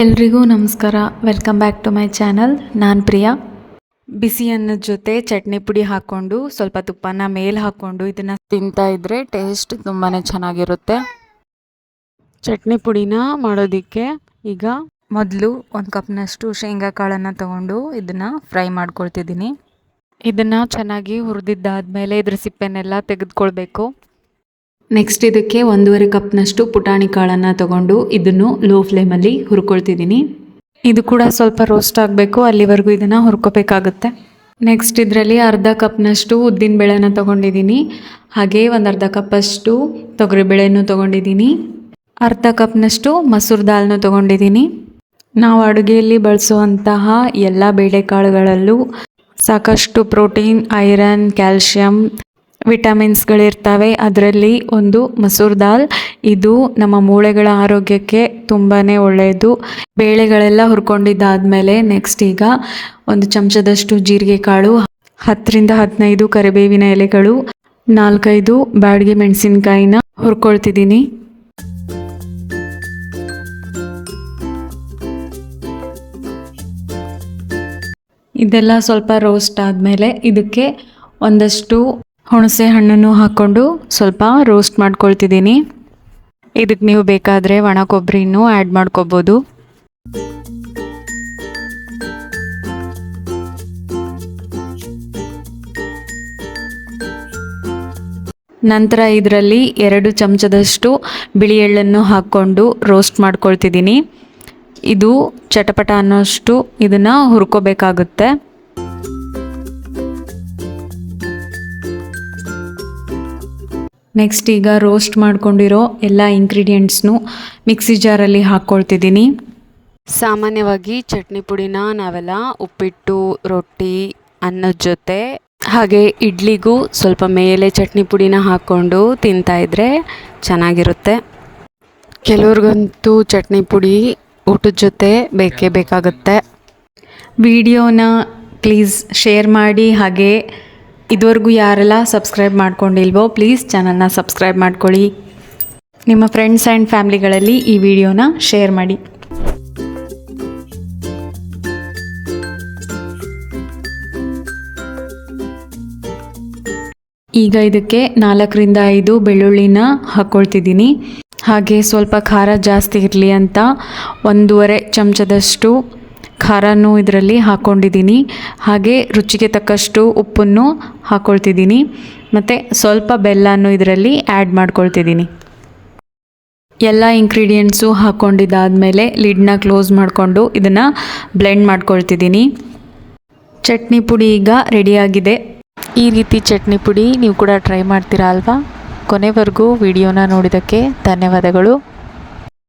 ಎಲ್ರಿಗೂ ನಮಸ್ಕಾರ. Welcome back to my channel ನಾನು ಪ್ರಿಯಾ. ಬಿಸಿ ಅನ್ನದ ಜೊತೆ ಚಟ್ನಿ ಪುಡಿ ಹಾಕ್ಕೊಂಡು ಸ್ವಲ್ಪ ತುಪ್ಪನ ಮೇಲೆ ಹಾಕ್ಕೊಂಡು ಇದನ್ನು ತಿಂತಾ ಇದ್ದರೆ ಟೇಸ್ಟ್ ತುಂಬಾ ಚೆನ್ನಾಗಿರುತ್ತೆ. ಚಟ್ನಿ ಪುಡಿನ ಮಾಡೋದಕ್ಕೆ ಈಗ ಮೊದಲು ಒಂದು ಕಪ್ನಷ್ಟು ಶೇಂಗಾ ಕಾಳನ್ನು ತಗೊಂಡು ಇದನ್ನು ಫ್ರೈ ಮಾಡ್ಕೊಳ್ತಿದ್ದೀನಿ. ಇದನ್ನು ಚೆನ್ನಾಗಿ ಹುರಿದಿದ್ದಾದ್ಮೇಲೆ ಇದ್ರ ಸಿಪ್ಪೆನೆಲ್ಲ ತೆಗೆದುಕೊಳ್ಬೇಕು. ನೆಕ್ಸ್ಟ್ ಇದಕ್ಕೆ ಒಂದೂವರೆ ಕಪ್ನಷ್ಟು ಪುಟಾಣಿ ಕಾಳನ್ನು ತಗೊಂಡು ಇದನ್ನು ಲೋ ಫ್ಲೇಮಲ್ಲಿ ಹುರ್ಕೊಳ್ತಿದ್ದೀನಿ. ಇದು ಕೂಡ ಸ್ವಲ್ಪ ರೋಸ್ಟ್ ಆಗಬೇಕು, ಅಲ್ಲಿವರೆಗೂ ಇದನ್ನು ಹುರ್ಕೋಬೇಕಾಗುತ್ತೆ. ನೆಕ್ಸ್ಟ್ ಇದರಲ್ಲಿ ಅರ್ಧ ಕಪ್ನಷ್ಟು ಉದ್ದಿನ ಬೇಳೆನ ತೊಗೊಂಡಿದ್ದೀನಿ. ಹಾಗೆ ಒಂದು ಅರ್ಧ ಕಪ್ಪಷ್ಟು ತೊಗರಿಬೇಳೆನೂ ತೊಗೊಂಡಿದ್ದೀನಿ. ಅರ್ಧ ಕಪ್ನಷ್ಟು ಮಸೂರ್ ದಾಲ್ನು ತೊಗೊಂಡಿದ್ದೀನಿ. ನಾವು ಅಡುಗೆಯಲ್ಲಿ ಬಳಸುವಂತಹ ಎಲ್ಲ ಬೇಳೆಕಾಳುಗಳಲ್ಲೂ ಸಾಕಷ್ಟು ಪ್ರೋಟೀನ್, ಐರನ್, ಕ್ಯಾಲ್ಶಿಯಂ ವಿಟಮಿನ್ಸ್ಗಳಿರ್ತವೆ. ಅದರಲ್ಲಿ ಒಂದು ಮಸೂರ್ ದಾಲ್. ಇದು ನಮ್ಮ ಮೂಳೆಗಳ ಆರೋಗ್ಯಕ್ಕೆ ತುಂಬಾ ಒಳ್ಳೆಯದು ಬೇಳೆಗಳೆಲ್ಲ ಹುರ್ಕೊಂಡಿದ್ದಾದಮೇಲೆ ನೆಕ್ಸ್ಟ್ ಈಗ ಒಂದು ಚಮಚದಷ್ಟು ಜೀರಿಗೆ ಕಾಳು, ಹತ್ತರಿಂದ ಹದಿನೈದು ಕರಿಬೇವಿನ ಎಲೆಗಳು, ನಾಲ್ಕೈದು ಬ್ಯಾಡಿಗೆ ಮೆಣಸಿನ್ಕಾಯಿನ ಹುರ್ಕೊಳ್ತಿದ್ದೀನಿ. ಇದೆಲ್ಲ ಸ್ವಲ್ಪ ರೋಸ್ಟ್ ಆದಮೇಲೆ ಇದಕ್ಕೆ ಒಂದಷ್ಟು ಹುಣಸೆ ಹಣ್ಣನ್ನು ಹಾಕ್ಕೊಂಡು ಸ್ವಲ್ಪ ರೋಸ್ಟ್ ಮಾಡ್ಕೊಳ್ತಿದ್ದೀನಿ. ಇದಕ್ಕೆ ನೀವು ಬೇಕಾದರೆ ಒಣ ಕೊಬ್ಬರಿನೂ ಆ್ಯಡ್ ಮಾಡ್ಕೋಬೋದು. ನಂತರ ಇದರಲ್ಲಿ ಎರಡು ಚಮಚದಷ್ಟು ಬಿಳಿ ಎಳ್ಳನ್ನು ಹಾಕ್ಕೊಂಡು ರೋಸ್ಟ್ ಮಾಡ್ಕೊಳ್ತಿದ್ದೀನಿ. ಇದು ಚಟಪಟ ಅನ್ನೋಷ್ಟು ಇದನ್ನು ಹುರ್ಕೋಬೇಕಾಗುತ್ತೆ. ನೆಕ್ಸ್ಟ್ ಈಗ ರೋಸ್ಟ್ ಮಾಡ್ಕೊಂಡಿರೋ ಎಲ್ಲ ಇಂಗ್ರೀಡಿಯೆಂಟ್ಸ್ನು ಮಿಕ್ಸಿ ಜಾರಲ್ಲಿ ಹಾಕ್ಕೊಳ್ತಿದ್ದೀನಿ ಸಾಮಾನ್ಯವಾಗಿ ಚಟ್ನಿ ಪುಡಿನ ನಾವೆಲ್ಲ ಉಪ್ಪಿಟ್ಟು ರೊಟ್ಟಿ ಅನ್ನದ ಜೊತೆ ಹಾಗೆ ಇಡ್ಲಿಗೂ ಸ್ವಲ್ಪ ಮೇಲೆ ಚಟ್ನಿ ಪುಡಿನ ಹಾಕ್ಕೊಂಡು ತಿಂತಾ ಇದ್ರೆ ಚೆನ್ನಾಗಿರುತ್ತೆ. ಕೆಲವ್ರಿಗಂತೂ ಚಟ್ನಿ ಪುಡಿ ಊಟದ ಜೊತೆ ಬೇಕೇ ಬೇಕಾಗುತ್ತೆ. ವಿಡಿಯೋನ ಪ್ಲೀಸ್ ಶೇರ್ ಮಾಡಿ ಹಾಗೆ ಇದುವರೆಗೂ ಯಾರೆಲ್ಲ ಸಬ್ಸ್ಕ್ರೈಬ್ ಮಾಡ್ಕೊಂಡಿಲ್ವೋ ಪ್ಲೀಸ್ ಚಾನಲ್ನ ಸಬ್ಸ್ಕ್ರೈಬ್ ಮಾಡ್ಕೊಳ್ಳಿ. ನಿಮ್ಮ ಫ್ರೆಂಡ್ಸ್ ಆ್ಯಂಡ್ ಫ್ಯಾಮ್ಲಿಗಳಲ್ಲಿ ಈ ವಿಡಿಯೋನ ಶೇರ್ ಮಾಡಿ. ಈಗ ಇದಕ್ಕೆ ನಾಲ್ಕರಿಂದ ಐದು ಬೆಳ್ಳುಳ್ಳಿನ ಹಾಕ್ಕೊಳ್ತಿದ್ದೀನಿ ಹಾಗೆ ಸ್ವಲ್ಪ ಖಾರ ಜಾಸ್ತಿ ಇರಲಿ ಅಂತ ಒಂದೂವರೆ ಚಮಚದಷ್ಟು ಖಾರನೂ ಇದರಲ್ಲಿ ಹಾಕ್ಕೊಂಡಿದ್ದೀನಿ ಹಾಗೆ ರುಚಿಗೆ ತಕ್ಕಷ್ಟು ಉಪ್ಪನ್ನು ಹಾಕ್ಕೊಳ್ತಿದ್ದೀನಿ ಮತ್ತು ಸ್ವಲ್ಪ ಬೆಲ್ಲನೂ ಇದರಲ್ಲಿ ಆ್ಯಡ್ ಮಾಡ್ಕೊಳ್ತಿದ್ದೀನಿ. ಎಲ್ಲ ಇಂಗ್ರೀಡಿಯೆಂಟ್ಸು ಹಾಕ್ಕೊಂಡಿದ್ದಾದಮೇಲೆ ಲಿಡ್ನ ಕ್ಲೋಸ್ ಮಾಡಿಕೊಂಡು ಇದನ್ನು ಬ್ಲೆಂಡ್ ಮಾಡ್ಕೊಳ್ತಿದ್ದೀನಿ. ಚಟ್ನಿ ಪುಡಿ ಈಗ ರೆಡಿಯಾಗಿದೆ ಈ ರೀತಿ ಚಟ್ನಿ ಪುಡಿ ನೀವು ಕೂಡ ಟ್ರೈ ಮಾಡ್ತೀರಾ ಅಲ್ವಾ? ಕೊನೆವರೆಗೂ ವಿಡಿಯೋನ ನೋಡಿದ್ದಕ್ಕೆ ಧನ್ಯವಾದಗಳು.